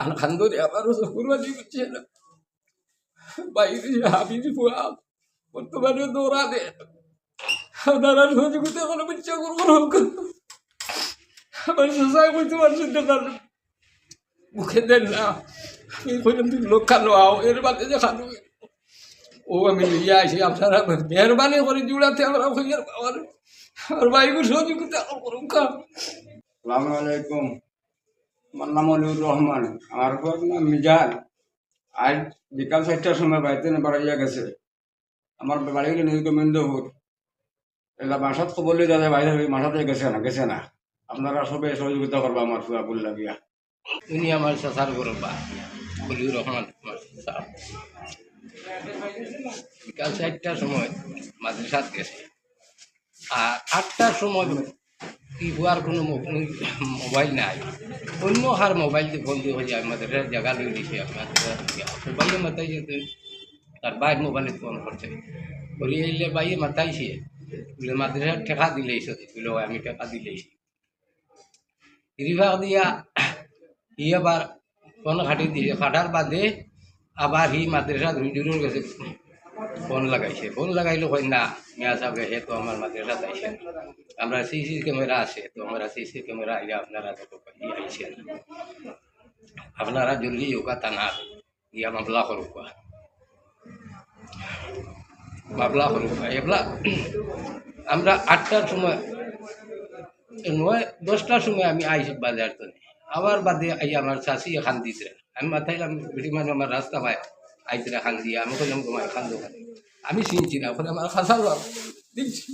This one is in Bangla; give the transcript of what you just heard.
আর খান্দরে আমারও শুক্রবাজি করছে না বাইরে হাফিজ ফুয়া বর্তমানে দৌড়া দে আপনারা সহযোগিতা কোনো ইচ্ছা করব আমার শোষায় বলতে পারছেন না মুখে দেন না। আমি কইলাম তুমি লোক খালো আও এর বাদে যে খালো ও আমি লইয়া আসি, আপনারা মেহরবানি করে জুড়াতে আমরা হইয়ার পাওয়ার আর বাইকুর সহযোগিতা করুন কা আলাইকুম। আমার নাম অলিউর রহমান। আমার ঘর নাম মিজান। আজ বিকাল চারটার সময় বাড়িতে বাড়াইয়া গেছে। আমার বাড়ি গেলে নিজ গোবিন্দপুর এলা বাসাত খবর লিয়ে দাদা বাইরে মাসাতে গেছে না গেছে না। আপনারা সবে সহযোগিতা করবা আমার ফুয়া বল লাগিয়া। উনি আমার গরবা বলিউর রহমান বিকাল চারটার সময় মাদ্রাসাত গেছে। আর আটটার সময় হওয়ার কোনো মোবাইল নাই। অন্য হার মোবাইল দিয়ে ফোন দিয়ে হয়ে আমাদের জায়গা লই দিছে সবাই মাতাই যেতে তার বাইর মোবাইলে ফোন করছে। করি এলে বাইয়ে মাতাইছে বলে মাদ্রাসা ঠেকা সত্যি বলে আমি ঠেকা দিলেই রিভাগ দিয়া ই আবার ফোন খাটি দিয়েছে খাটার বাদে আবার হি মাদ্রাসা হুজুরের কাছে ফোন লাগাইছে। ফোন লাগাইলো হয় না। মিয়া সাহেব হে তো আমার মাদ্রাসা আইছে। আমরা সিসি ক্যামেরা আছে, তো আমরা সিসি ক্যামেরা আইলে আপনারা দেখো আইছে। আপনারা জলদি যোগা টানা ইয়া মামলা করুক। মামলা করুক। এগুলা আমরা আটটার সময়, নয় দশটার সময় আমি আইছি বাজার তো। আবার বাদে আই আমার শাশি খান দিতে আমি মাথায় মানে আমার রাস্তা পায়। আইতে খান দিয়ে আমি কইলাম তোমার খান দোকানে আমি চিনছি না, ওখানে আমার খাসাল দিচ্ছি।